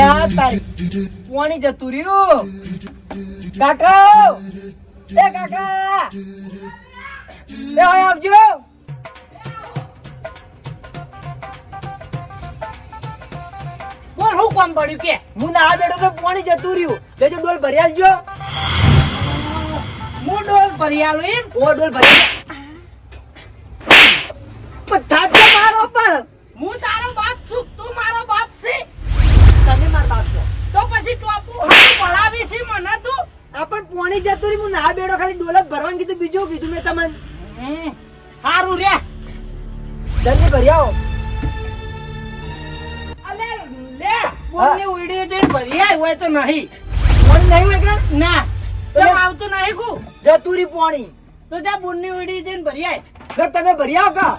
અલ્યા તારી પાણી જતું રહ્યું. કાકા! એ કાકા! એ હોય આવજો. હું કામ પડ્યું કે? હું ના બેઠો તો પાણી જતું રહ્યું. લેજો ડોલ ભર્યા જો હું ડોલ ભર્યા લઈ ઓ ડોલ ભરી પણ જતો રહ્યું હું ના બેઠો ખાલી ડોલત ભરવાનું કીધું બીજું કીધું મેં તમને. હારું રે. જલ્દી ભરી આવો અલે લે બોલની ઉડી જઈને ભરી આવ્યો હોય તો નહીં. પાણી નહીં હોય કે? ના તો આવતો નહીં કુ. જતુરી પાણી. તો જા બોલની ઉડી જઈને ભરી આય તમે ભરી આવો કા?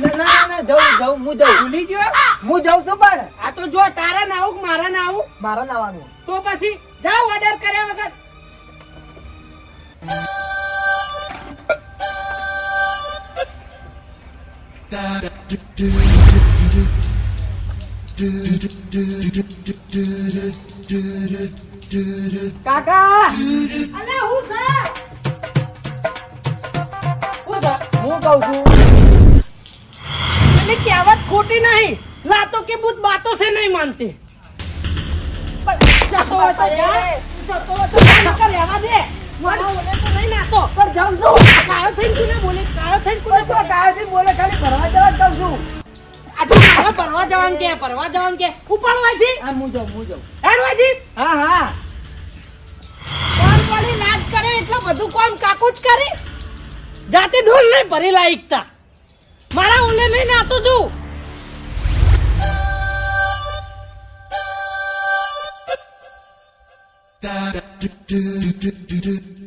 ના ના ના જવું જવું હું જવું ભૂલી ગયો? હું જઉં છું પણ. આ તો જો તારા ના આવું મારા ના આવું મારા નાવાનું તો પછી જા ઓર્ડર કર્યા વગર. કાકા! અલે હું છે? હું કહું છું. એટલે કહેવત ખોટી નહીં. લાતો કે બુદ્ધ બાતો છે નહીં માનતી. પણ જતો જતો જતો રહેવા દે. મારા ઓલે તો નહીં નાતો પણ જાઉં છું. કાયો થઈને કોને બોલે? કાયો થઈને કોને તો કાયથી બોલે ખાલી ભરવા જવા જ કહું છું. da da da da da da ભરવા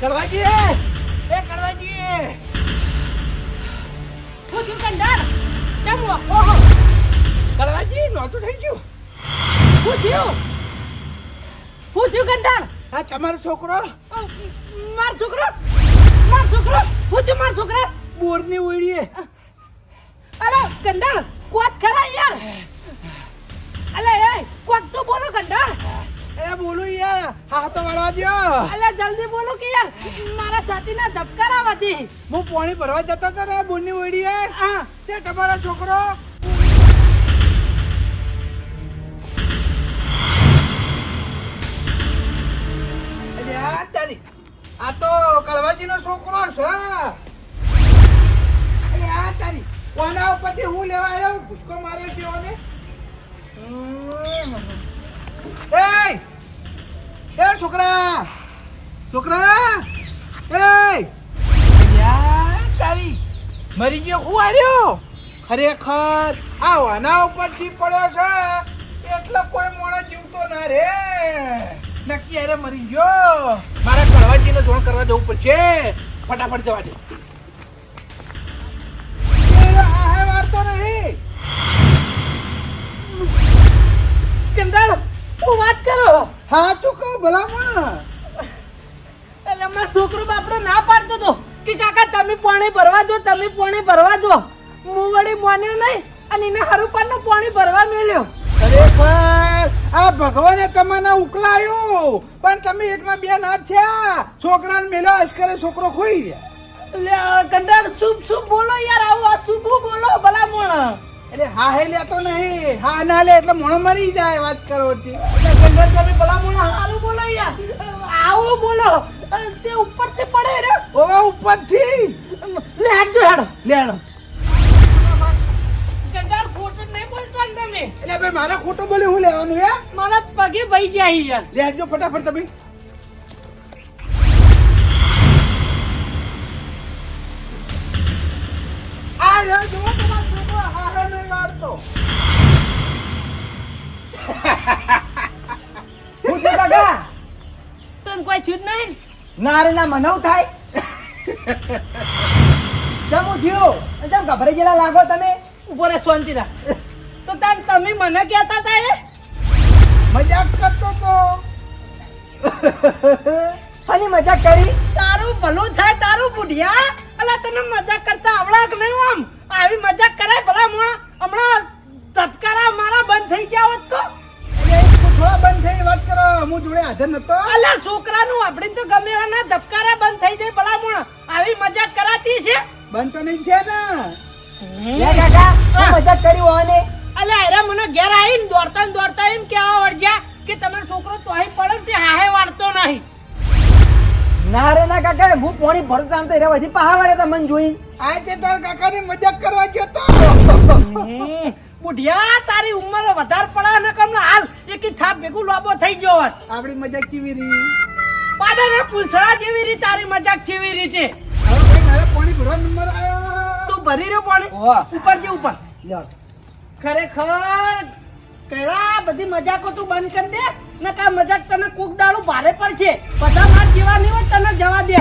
કડવાજી એ! કડવાજી હું છું કંડાર ચમ ઓહો કડવાજી નોતું થઈ ગયું. હું થયું? હું થયું કંડાર? આ તમારો છોકરો? માર છોકરો! માર છોકરો! હું થયું માર છોકરા! બોરની ઓળીએ અરે કંડાર કોત ખરા યાર? અલે એ કોક તો બોલો કંડાર એ બોલો યાર હા તો વળવા દો અલે જલ્દી બોલો કે યાર મારા છાતીના ધબકાર આવતી હું પાણી ભરવા જતો હતો ને બોરની ઓળીએ હા. તે તમારો છોકરો? આ તો કળવાજીનો છોકરો છે. આ તારી કોના ઉપરથી હું લેવા આવ્યો? ભૂસકો મારે છે ઓને? એ એ છોકરા! છોકરા! એ તારી મરી ગયો, હું આવ્યો ખરેખર આ વાના ઉપરથી પડ્યો છે. એટલે કોઈ મોણો જીવતો ના રે. નક્કી અરે મરી ગયો. મારા કળવાજીને જોણ કરવા જવું પડશે. ફટાફટ જવા દે. વારતો નહીં. હું વાત કરો? હા તું કહો ભલામાં એટલે મારો છોકરો બાપડો ના પાડતો તો કે કાકા તમે પાણી ભરવા દો તમે પાણી ભરવા દો. હું વળી મોન્યો નહીં અને એને હરુપાનો પાણી ભરવા મેળ્યો આ ભગવાને તમને ઉકલાયું. પણ તમે એકના બે ના થયા. છોકરાને મેલો આજકાલે છોકરો ખોઈ ગયા. કંડર આ શુભ શુભ બોલો યાર આવું શુભ બોલો ભલા મોણ એટલે હા હે લેતો નહીં. હા ના લે એટલે મોણો મરી જાય વાત કરો. એટલે કંડર તમે ભલા મોણ હારું બોલો યાર. આવું બોલો. તે ઉપરથી પડે રે. ઓવા ઉપરથી. લે હાડજો હાડો. લેણો કંડાર ને. એટલે ભાઈ મારે ખોટો બોલે હું લેવાનું હે? મારા પગે ભાઈ જાય યાર. લેજો ફટાફટ તમે. આ તમારો છોકરો હારે નહીં વાળતો. હું છે કાકા? તને કોઈ છૂટ નહીં? ના રે ના મનવ થાય. જમું થયું. જમ ગભરાઈ ગયેલા લાગો તમે? ઉપર શાંતિ રાખ. તમે મને કહેતા હતા એ? મજાક કરતો તો. અને મજાક કરી? તારું ભલું થાય તારું બુઢિયા. અલા તને મજાક કરતા આવડા કે નહીં આમ? આવી મજાક કરાય ભલા મોણા. હમણાં તત્કારા મારા બંધ થઈ ગયા હોત તો? થોડા બંધ થઈ વાત કરો. હું જોડે હાજર નતો. અલા છોકરાનું આપણે તો ગમે એના ધબકારા બંધ થઈ જાય ભલા મોણા. આવી મજાક કરાતી છે? બંધ તો નહીં છે ને. કાકા મજાક કરી હોને અલે અરે મને ઘેર આવીને દોડતા ને દોડતા એમ કેવા વળજ્યા કે તમારો છોકરો તો અહીં પડે ને તે હાહે વાળતો નહીં. ના રે ના કાકા હું પોણી ભરતા આમ તો રે વધી પહા વાળે તમને જોઈ આ તે તાર કાકાની મજાક કરવા ગયો તો? બુઢિયા તારી ઉંમર વધારે પડે ને કમ હાલ એક થાપ ભેગું લોબો થઈ ગયો હોત. આપણી મજાક કેવી રહી? પાડાના પૂંછડા જેવી રી તારી મજાક જેવી રીતે હવે ભાઈ મારે પાણી ભરવા નંબર આવ્યો તું ભરી રહ્યો પાણી. ઉપર જે ઉપર. લ્યો. ખરેખર? કયા? બધી મજાકો તું બંધ કરી દે. ને કા મજાક તને કોક દાડું ભારે પડશે. બધા માર જેવા નહીં હોય તને જવા દે.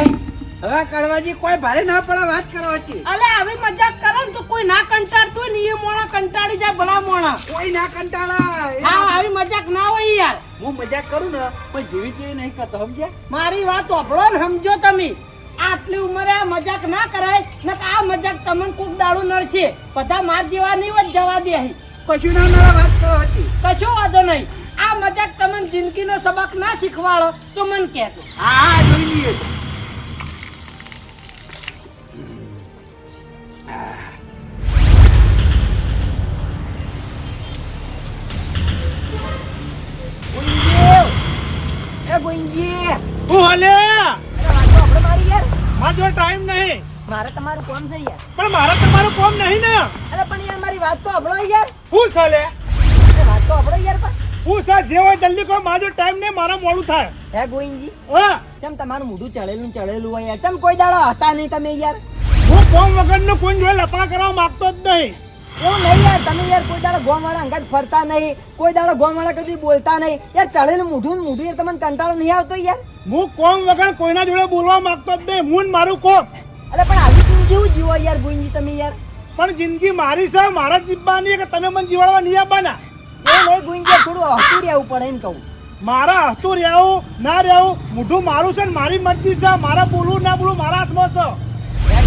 હવે કડવાજી કોઈ ભારે ના પડે વાત કરવાથી. અલે આવી મજાક કરો ને તો કોઈ ના કંટાળતું હોય ને એ મોણા કંટાળી જાય ભલા મોણા. કોઈ ના કંટાળા હા આવી મજાક ના હોય યાર. હું મજાક કરું ને પણ જેવી જેવી નહીં કરતો સમજ્યા? મારી વાત સાંભળો ને સમજો તમે. આટલી ઉંમરે આ મજાક ના કરાય ને આ મજાક તમને ખૂબ દાડું નડશે. બધા માર જેવા નહીં વધ જવા દે અહીં. કશું ના મારા વાત કરવાથી કશો વાંધો નહીં. આ મજાક તમને જિંદગીનો સબક ના શીખવાડો તો મને કહેતો હા હા જોઈ લઈએ. એ મારો ટાઈમ નહીં. મારે તમારું કામ છે યાર. પણ મારે તમારું કોમ નહીં ને. અરે પણ યાર મારી વાત તો હબળો યાર. હું છે લે? વાત તો હબળો યાર પણ. હું સર જે હોય જલ્દી કહો મારો ટાઈમ નહીં મારા મોડું થાય. હે ગોવિંદજી? હા. કેમ તમારું મોઢું ચડેલું ચડેલું હોય યાર? તમે કોઈ દાડો હતા નહીં તમે યાર? હું કોમ વગરનું કોઈ જોડે લપડા કરવા માંગતો જ નહીં. એવું નહીં યાર તમે યાર કોઈ દાડો ગોમ વાળા અંગાત ફરતા નહીં કોઈ દાડો ગોમ વાળા કદી બોલતા નહીં. યાર ચડેલું મૂઢું મોઢું યાર તમને કંટાળો નહીં આવતો યાર? હું કોમ વગર કોઈના જોડે બોલવા માંગતો જ નહીં હું મારું કોમ. અરે પણ આવી જિંદગી જેવું જીવો યાર ગુંજી તમે યાર? પણ જિંદગી મારી છે મારા જીવવાની કે તમે મને જીવાડવા નહીં આપવાના એ નહીં ગુંજી થોડું હસતું રહેવું પડે એમ કહું. મારા હસતું રહેવું ના રહેવું મૂઢું મારું છે ને મારી મરજી છે મારા બોલવું ના બોલવું મારા હાથમાં છે. હે?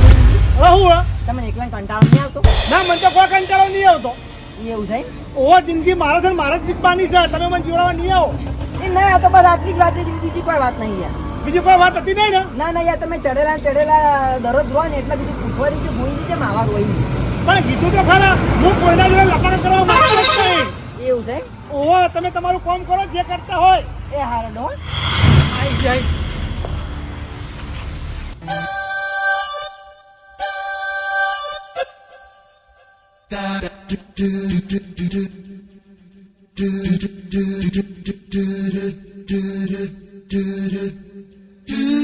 તમને એકલા કંટાળો નહીં આવતો? ના મને તો કોઈ કંટાળો નહીં આવતો. એવું થાય? ઓ જિંદગી મારા છે મારા જ છે. તમે મને જોડાવા નહીં આવો. એ નહીં આ તો બસ આટલી જ વાત છે. બીજી કોઈ વાત નહીં યાર. બીજી કોઈ વાત હતી નહીં ને? ના ના યાર તમે ચડેલા ચડેલા દરરોજ રહો ને એટલે બીજું પૂછવાની છે ભૂઈ છે માવા રોઈ પણ કીધું તો ખરા હું કોઈના જોડે લપણ કરવા માંગતો જ નહીં. એવું છે ઓહો તમે તમારું કામ કરો જે કરતા હોય. એ હારો ડો આઈ જાય.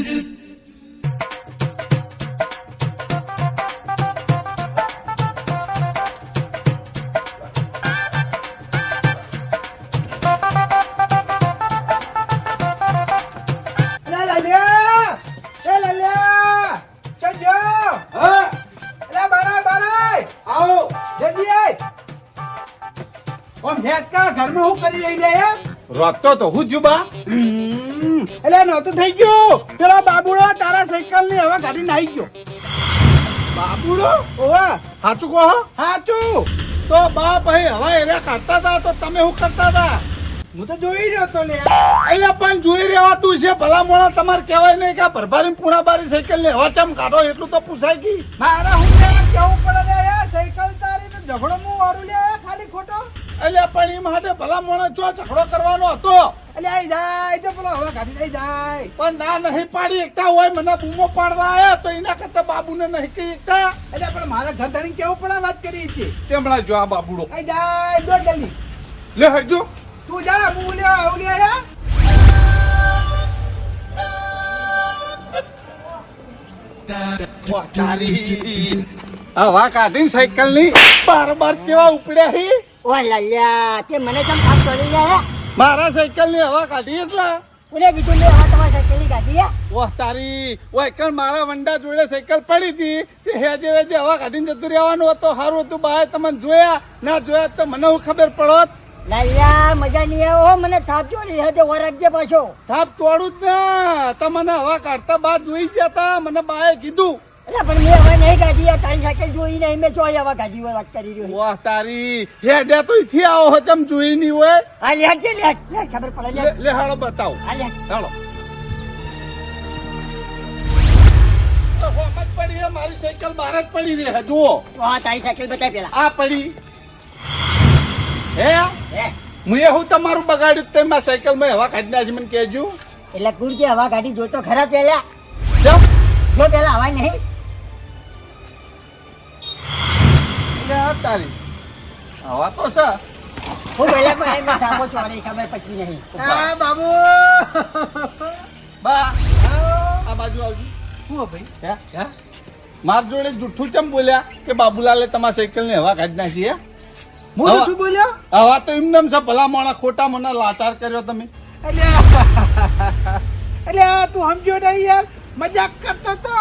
લે ઘરમાં જાય રોકતો તો હું જુબા એટલે નહોતું થઈ ગયો. પેલા બાબુડો તારા સાયકલની હવે ગાડી નાઈ ગયો. બાબુડો? ઓવા. સાચું કહો હાચું. તો બાપ ભાઈ હવા એરે કાઢતા હતા તો તમે હું કરતા હતા? હું તો જોઈ રહ્યો તો લે. અહીંયા પણ જોઈ રહેવાતું છે. ભલા મોણા તમારે કહેવાય નહીં કે ભરભારી પૂણા બારી સાયકલ ને હવા ચમ કાઢો એટલું તો પૂછાય ગઈ મારા હું કેવું પડે યાર સાયકલ તારી તો ઝઘડો હું વારું લે ખાલી ખોટો? એટલે પણ એ માટે ભલા મોણા જો ઝઘડો કરવાનો હતો. એટલે આઈ જાય તો પેલો હવે ગાડી લઈ જાય. પણ ના નહીં પાડી એકતા હોય મને બૂમો પાડવા આયા તો એના કરતા બાબુને નહીં કહી એકતા. એટલે પણ મારા ઘર ધારી કેવું પડે વાત કરી છે ચેમડા જો આ બાબુડો? આઈ જાય દોડ જલ્દી. લે હજો તું જા હું લે આવું લે યાર હવા કાઢીને સાયકલની બાર બાર કેવા ઉપડ્યા હી? ઓ લલ્યા તે મને કેમ કામ કરી લે મારા સાયકલની હવા કાઢી એટલે? કોને કીધું લે હવે તમારી કાઢી ગાડી ઓહ તારી ઓય કણ મારા વંડા જોડે સાયકલ પડી હતી તે હેજે વેજે હવા કાઢીને જતું રહેવાનું હતો સારું હતું બહાર તમને જોયા ના જોયા તો મને હું ખબર પડોત? લાલ્યા મજા નહીં આવે હો મને થાપ ચોડી હજે વરાગજે પાછો. થાપ તોડું જ ને તમને હવા કાઢતા બાદ જોઈ ગયા તા મને બાએ કીધું એટલે પણ મેં હવે નહીં કાઢી આ તારી સાયકલ જોઈ નહીં મેં ચોઈ આવા કાઢી હોય વાત કરી રહ્યો વાહ તારી. હેડ્યા તો ઈથી આવો હો તમ જોઈ નહીં હોય? આ લે છે ખબર પડે લે. લે- હાલો બતાવો. લે. હાલો. પડી હે, મારી સાયકલ બહાર જ પડી રહી છે જુઓ. હા તારી સાયકલ બતાય પેલા. આ પડી. હે? હે. મુએ હું તમારું બગાડ્યું તે મારી સાયકલમાં હવા કાઢી નાખી મને કહેજો. એટલે કુરજી હવા ગાડી જોતો ખરા પેલા. જો. પેલા હવા નહીં. લે આ તારી હવા તો છે. હું પહેલા પણ એમ સાબો ચોરી ખબર પછી નહીં. આ બાબુ. બા. આ બાજુ આવજો. હું ભાઈ? હે? હે? માર જોડે જુઠ્ઠું ચમ બોલ્યા કે બાબુલાલે તમારા સાયકલ ને હવા કાઢી નાખી હે? હું જુઠ્ઠું જૂઠું બોલ્યો? હવા તો એમને છે ભલા માણા ખોટા મને લાચાર કર્યો તમે. એટલે તું સમજ્યો નહીં યાર? મજાક કરતો તો.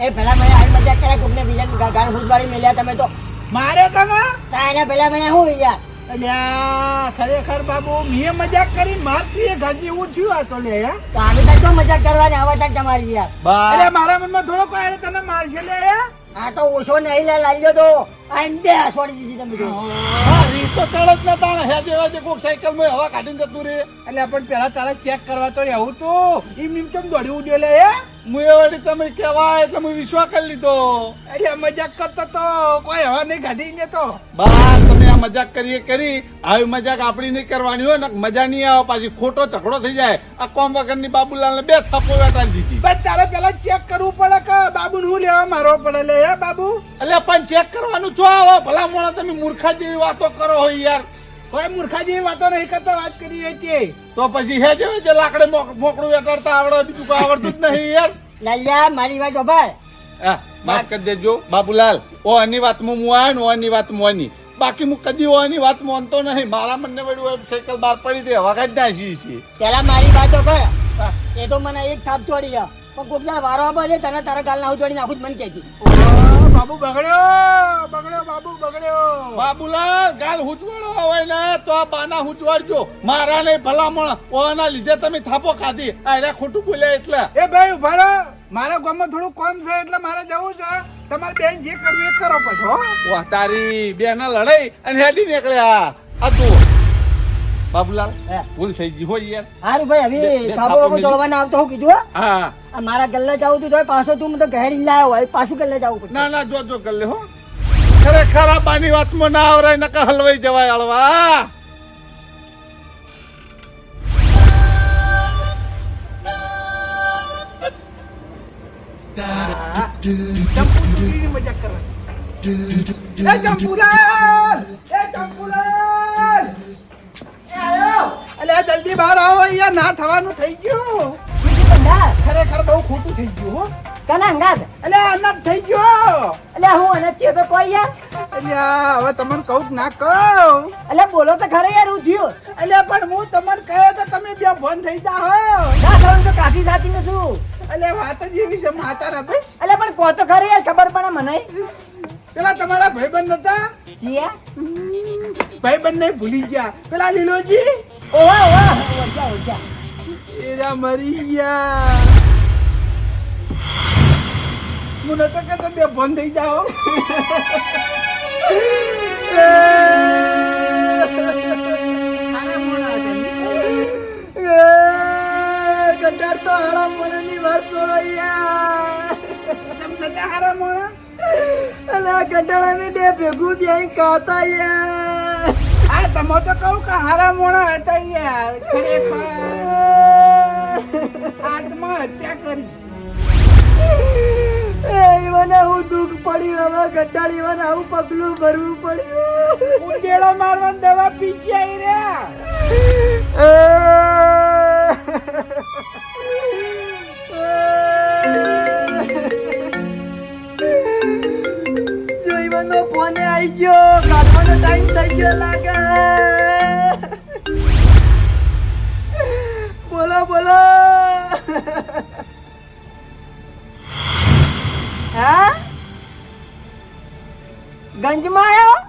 એ ભલા મને આ મજાક કરે કોકને બીજા ગાળ ફૂટવાળી મેલ્યા તમે તો. મારે તને તા એના પેલા મને શું યાર? અલ્યા ખરેખર બાબુ મેં મજાક કરી મારથી એ ગાજી એવું થયું આ તો લે હે? તો આવી તો મજાક કરવાની આવા તક તમારી યાર. અરે મારા મનમાં થોડો કોઈ અરે તને મારશે લે હે? આ તો ઓછો નહીં લે લાલ્યો તો. આ ઇન્ડે છોડી દીધી તમે તો. હા રીત તો ચડ જ ન તાણે. હે જેવા જે કોક સાયકલમાં હવા કાઢીને જતું રે એટલે પણ પેલા તારે ચેક કરવા તો આવું તો. એમ એમ કેમ દોડી ઉડ્યો લે હે? મુએ વળી તમે કેવાય એટલે હું વિશ્વાસ કરી લીધો. અરે મજાક કરતો તો. કોઈ હવે નહીં ગાડી ને તો. બા તમે આ મજાક કરીએ કરી. આવી મજાક આપણી નહીં કરવાની હોય ને મજા નહીં આવે. પાછી ખોટો ઝઘડો થઈ જાય. આ કોમ વગરની બાબુલાલને બે થાપો વેટાડી દીધી. પણ તારે પેલા ચેક કરવું પડે કે બાબુ હું લેવા મારવો પડે લે હે બાબુ? એટલે પણ ચેક કરવાનું છો આવો. ભલા મોણા તમે મૂર્ખા જેવી વાતો કરો હોય યાર. કોઈ મૂર્ખા જેવી વાતો નહીં કરતો વાત કરી હોય તે. તો પછી હે જેવે જે લાકડે મોકડું વેટાડતા આવડે બીજું કોઈ આવડતું જ નહીં યાર. લાલ્યા મારી વાત ભાઈ હા માફ કરી દેજો બાબુલાલ. ઓ આની વાતમાં હું આવ્યો ને ઓ આની વાત મોની બાકી હું કદી ઓની આની વાત મોનતો નહીં. મારા મને હોય સાયકલ બહાર પડી દે હવા કાઢી નાખી છે. પેલા મારી વાતો કર એ તો મને એક થાપ છોડી ગયા પણ કોક વારો આપે છે તને તારા ગાલ ના છોડી નાખું જ મને કહેજે બાબુ બગડ્યો બગડ્યો બાબુ બગડ્યો. બાબુલાલ ગાલ હુચવાડો હોય ને તો આ બાના હુચવાડજો. મારા નહીં ભલામણ ઓના લીધે તમે થાપો ખાધી. આ એના ખોટું બોલ્યા એટલે. એ ભાઈ ઊભા રહો. મારા ગામમાં થોડું કોમ છે એટલે મારે જવું છે. તમારે બેન જે કરવું એ કરો પછી હો. વાહ તારી બેન લડાઈ અને હેડી નીકળ્યા. આ તો. બાબુલાલ ભૂલ થઈ ગઈ હોય યાર. સારું ભાઈ હવે બે થાપો થાપો બાપો મિલી. તોડવાના આવતો હું કીધું હા. મારા ગલ્લે જાવું તું તો પાછો તું મને ઘેર લાવ્યો હોય પાછું ગલ્લે જાવું પડે ના ના જો જો ગલ્લે હો. ખરેખર આ બાની વાતમાં ના આવરાય નકા હલવાઈ જવાય હળવા ચંપુ મજાક કરવા એ ચંપુલાલ! એ ચંપુલાલ! એ આયો અલે જલ્દી બહાર આવો અહીંયા ના થવાનું થઈ ગયું. ખરેખર બહુ ખોટું થઈ ગયું હો. અંગાત. અલે અનાજ થઈ ગયો. એટલે હું અને તે તો કોઈ યાર? અલ્યા હવે તમને કહું ના કહું. એટલે બોલો તો ખરે યાર હું થયું. અલ્યા પણ હું તમને કહે તો તમે બે બંધ થઈ જાઓ ના થયું તો કાઠી સાથી નું છું વાત જ એવી છે માતા રમેશ એટલે પણ કહો તો ખરે યાર ખબર પડે મને. પેલા તમારા ભાઈબંધ હતા ભાઈબંધ ને ભૂલી ગયા. પેલા લીલોજી? ઓવા ઓવા ઓછા ઓછા એરા મરી ગયા હું નતો કહેતો બે બંધ થઈ જાઓ. મોણા કંટાળ તો હારા મને ની વાત છોડો યાર તમને નતા હારા મોણા? અલા કંટાળા ને બે ભેગું બેન કાતા યાર આ તમે તો કહું કે હારા મોણા હતા યાર ખરેખર. આત્મહત્યા કરી. મને હું દુઃખ પડ્યું હવે મને આવું પગલું ભરવું પડ્યું. ઉંદેડો મારવાની દવા પી ગયા રે જોઈવાનો ફોને આવી ગયો. થઈ ગયો લાગે બોલો બોલો ગંજમાં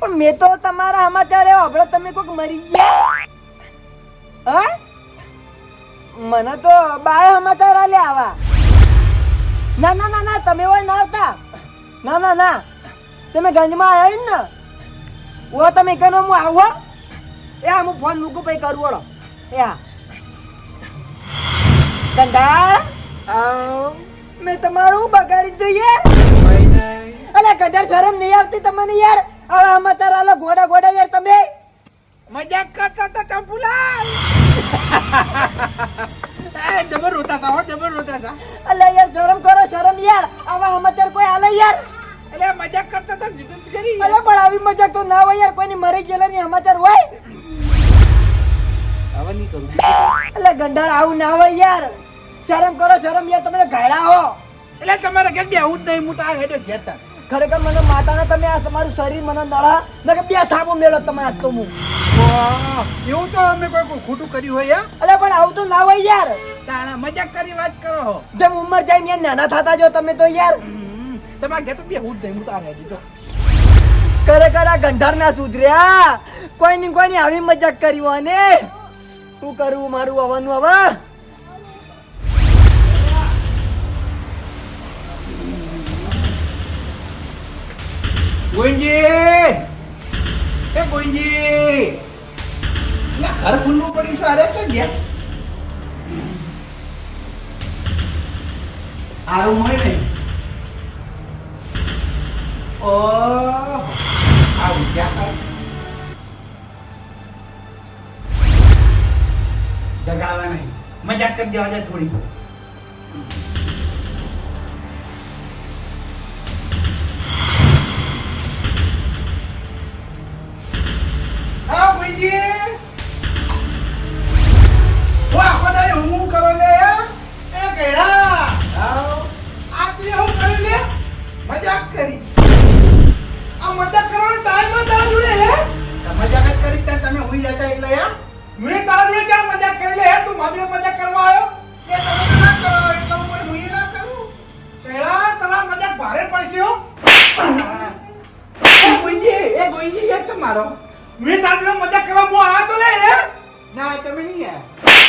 પણ મેં તો તમારા સમાચાર એવા આપણે તમે કોઈક મરી ગયા. હા? મને તો બાય સમાચાર આલ્યા આવા. ના ના ના ના, તમે હોય ના આવતા. ના ના ના. તમે ગંજમાં આવ્યા એમ ને? ઓ તમે કનો હું આવો. એ હા હું ફોન મૂકું પછી કરું વળો એ હા ગંડા મેં તમારું બગાડી જોઈએ. અલે કદર શરમ નહીં આવતી તમને યાર. હવે સમાચાર આલો ઘોડા ઘોડા યાર તમે. મજાક કરતા હતા ચંપુલાલ ભૂલા જબર રોતા હતા હો જબર રોતા હતા. અલે યાર શરમ કરો શરમ યાર. આવા સમાચાર કોઈ આલે યાર. એટલે મજાક કરતા તો કીધું તો ખરી અલે પણ આવી મજાક તો ના હોય યાર કોઈની મરી ગયેલા ની સમાચાર હોય. હવે નહીં કરું. અલે ગંડાળ આવું ના હોય યાર. શરમ કરો શરમ યાર તમે તો હો. એટલે તમારે ઘેર બેહવું જ નહીં હું તો આ હેડો ઘેર ખરેખર મને માતાના તમે આ તમારું શરીર મને નળા ને કે બે થાપો મેળો તમે આજ તો હું. એવું તો અમે કોઈ ખોટું કર્યું હોય અલે પણ આવું તો ના હોય યાર. તાણા મજાક કરી વાત કરો જેમ ઉંમર જાય ને નાના થતા જો તમે તો યાર. તમારે ઘેર તો બેહવું જ નહીં હું તો આ હેડે તો ખરેખર ના સુધર્યા. કોઈ ની કોઈ ની આવી મજાક કરી અને શું કરવું મારું આવવાનું હવે? ગોવિંદજી! એ ગોવિંદજી! ઘર ખુલ્લું પડ્યું છે અરે તો ગયા. આરું હોય ને ઓ આવું ક્યાં કર જગાવા નહીં. મજાક કરી દેવા દે થોડી. તમારો મેં તારી મજાક કરવા હું આવ્યો તો લે ના તમે નહીં યાર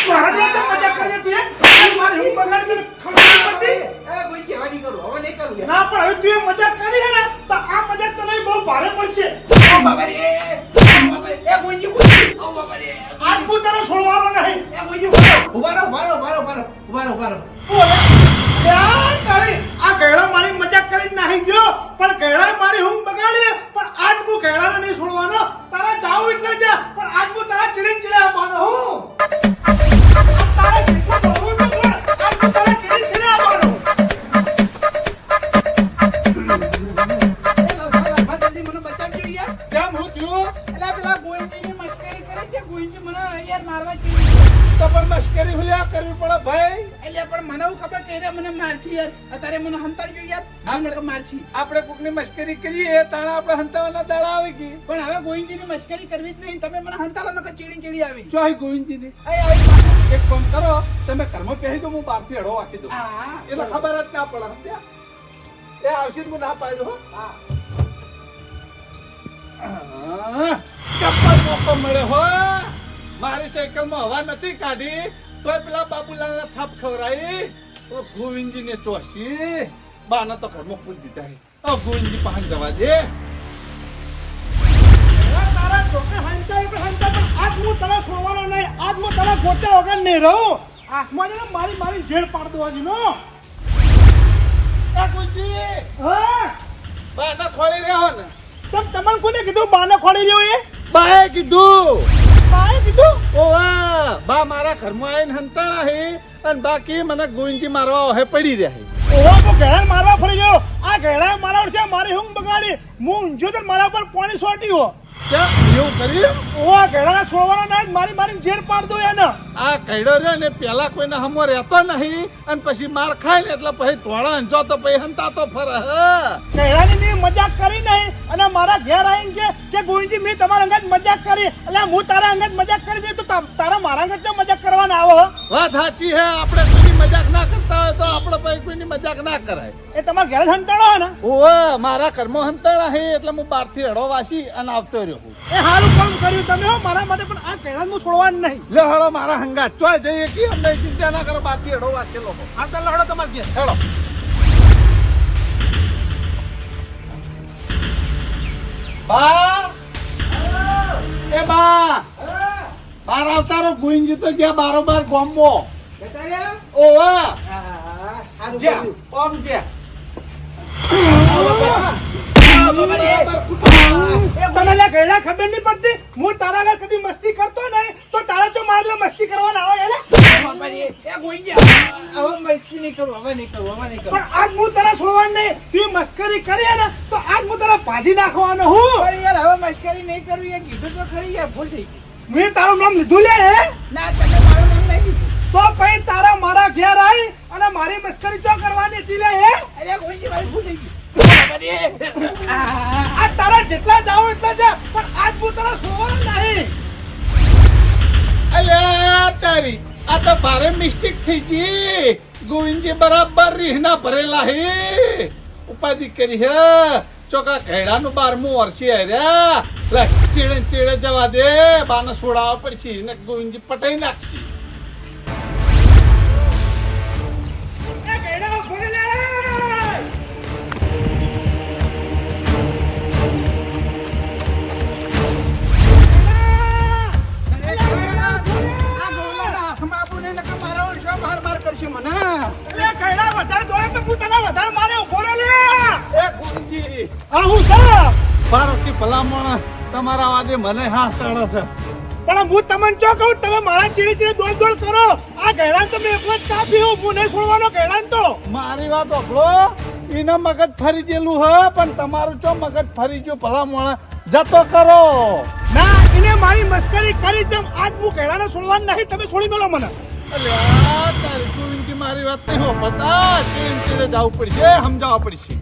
મારા ચાલ મજાક કરી તું હે? મારી હું બગાડી દે ખબર પડતી? એ ગોઈજી હવે નહીં કરું હવે નહીં કરું ના પણ હવે તું એ મજાક કરી હે ને તો આ મજાક તને બહુ ભારે પડશે. ઓ બાબા રે ઓ બાબા રે. એ ગોઈજી ગોઈજી ઓ બાબા રે આજ હું તને છોડવાનો નહીં. એ આ ગયડા મારી મજાક કરીને નાહી ગયો. પણ ગયડાએ મારી હું બગાડી. પણ આજ હું ગયડાને નહીં છોડવાનો. તારા જાવ એટલે જા. પણ આજ હું તારા ચીડી ચીડે આપવાનો હું. કોકની મશ્કરી કરીએ તાણા આપણે હંતાવાના દાડા આવી ગઈ. પણ હવે ગોવિંદજીની મશ્કરી કરવી જ નહીં. તમે મને હંતાડો નકર ચીડી ચીડી આવી. ચોહી ગોવિંદજીની? એક કામ કરો તમે કર્મ પહેરી દો હું બહારથી હળો વાકી દઉં. એટલે ખબર જ ના પડે એ આવશે હું ના પાડ્યો હા. મોકો મળ્યો હો. મારી સાયકલમાં હવા નથી કાઢી તોય પેલા બાબુલાલને થાપ ખવરાઈ તો ગોવિંદજી ને ચોસી. બાના તો ઘરમાં પૂરી દીધા ઓ ગોવિંદજી જવા દે. તારા છોકરા હંતા પણ આજ હું તને છોડવાનો નહીં. આજ હું તને ગોત્યા વગર નહીં રહું. આંખમાં ને મારી મારી ઝેડ પાડ દો હજુ નો ગુંજી હા? બાના ખોલી રહ્યો ને. તમ તમને કોને કીધું? બાને ખોલી રહ્યો એ? બાએ કીધું. બાએ કીધું? ઓવા બા મારા ઘરમાં આવીને હંતા હે અને બાકી મને ગોવિંદજી મારવા હે પડી રહ્યા હે ઓવા તો ઘેર મારવા ફરી ગયો. આ ઘેરા મારા છે મારી હું બગાડી. હું ઊંઝ્યો તો મારા પર પાણી છોટ્યો એવું કરી? ઓ ઘેડા છોડવાનો ના મારી મારી ઝેર પાડ દો એને. આ કઈડો રે ને પેલા કોઈને હમો રહેતો નહીં. અને પછી માર ખાય ને એટલે પછી ધોળા અંજો તો પછી હંતા તો ફરે કઈડાની મેં મજાક કરી નહીં અને મારા ઘેર આવીને કે કે ગોવિંદજી મેં તમારા અંગત મજાક કરી. એટલે હું તારા અંગત મજાક કરી દે તો તારા મારા અંગત મજાક કરવાના આવો વાત સાચી હે આપણે મજાક ના કરતા હોય તો આપણે પછી કોઈની મજાક ના કરાય. એ તમારા ઘેર હંતાળો હોય ને? ઓવે મારા કર્મો હંતાળા હે એટલે હું બહારથી હડો વાસી અને આવતો રહ્યો એ સારું કામ કર્યું તમે હો મારા માટે પણ આ કેળા હું છોડવાનું નહીં. લે હળો મારા હંગાત. ચો જઈએ કે? અમને ચિંતા ના કરો બહારથી હડો વાસી લોકો. આ તો લડો તમારે ઘેર. હેડો. બા! એ બા! બાર આવતા ગુંજી તો ગયા બારોબાર ગોમો જતા રહ્યા? ઓવા! જ્યાં ઓમ જ્યાં. તને લે ગયેલા ખબર નહીં પડતી. હું તારા કદી મસ્તી કરતો ને તો તારા તો મારે મસ્તી કરવાના આવે એલે બાબારી, એ ગોઈંજા. હવે મસ્તી નહીં કરું, હવે નહીં કરું, હવે નહીં કરું. આજ હું તારા છોડવાનું નહીં. તું મસ્કરી કરી ને તો આજ હું તારા ભાજી નાખવાનો હું. પણ યાર હવે મસ્કરી નહીં કરવી એ કીધું તો ખરી યાર ભૂલ થઈ ગઈ. મેં તારું નામ લીધું લે હે? ના તમે મારું નહીં. તો પછી તારા મારા ઘેર આવી અને મારી મસ્કરી ચો કરવાની હતી લે એ અરે કોઈ ભાઈ ભૂલ થઈ ગઈ. આ તારા જેટલા જાઓ એટલા જા પણ આજ હું તારા છોડવાનો નહીં. અલ્યા તારી આ તો ભારે મિસ્ટેક થઈ ગઈ. ગોવિંદજી બરાબર રીહના ભરેલા હે. ઉપાધિ કરી હે. ચોકા ઘેડાનું બારમું વર્ષી હર્યા લે ચીડે ચીડે જવા દે. બાને છોડાવવા પડશે. ને ગોવિંદજી પટાઈ નાખશે. મને. એ કઈડા વધારે દોડે તો હું તને વધારે મારે ઊભો રે લે. એ ગોવિંદજી આ હું છે? બારોથી ભલામણ તમારા વાદે મને હા ચડે છે. પણ હું તમને ચો કહું તમે મારા ચીડી ચીડી દોડ દોડ કરો. આ ગેડા તમે એકલો જ કાપી હું મને છોડવાનો ગેડા તો. મારી વાત ઓભળો એના મગજ ફરી ગયેલું હ પણ તમારું ચો મગજ ફરી ગયું ભલામણ. જતો કરો. ના એને મારી મસ્કરી કરી જેમ આજ હું ગેડાને છોડવાનું નહીં તમે છોડી મેલો મને. અલ્યા તારી મારી વાત નહીં હોપતા ચીડે જવું પડશે સમજાવવા પડશે.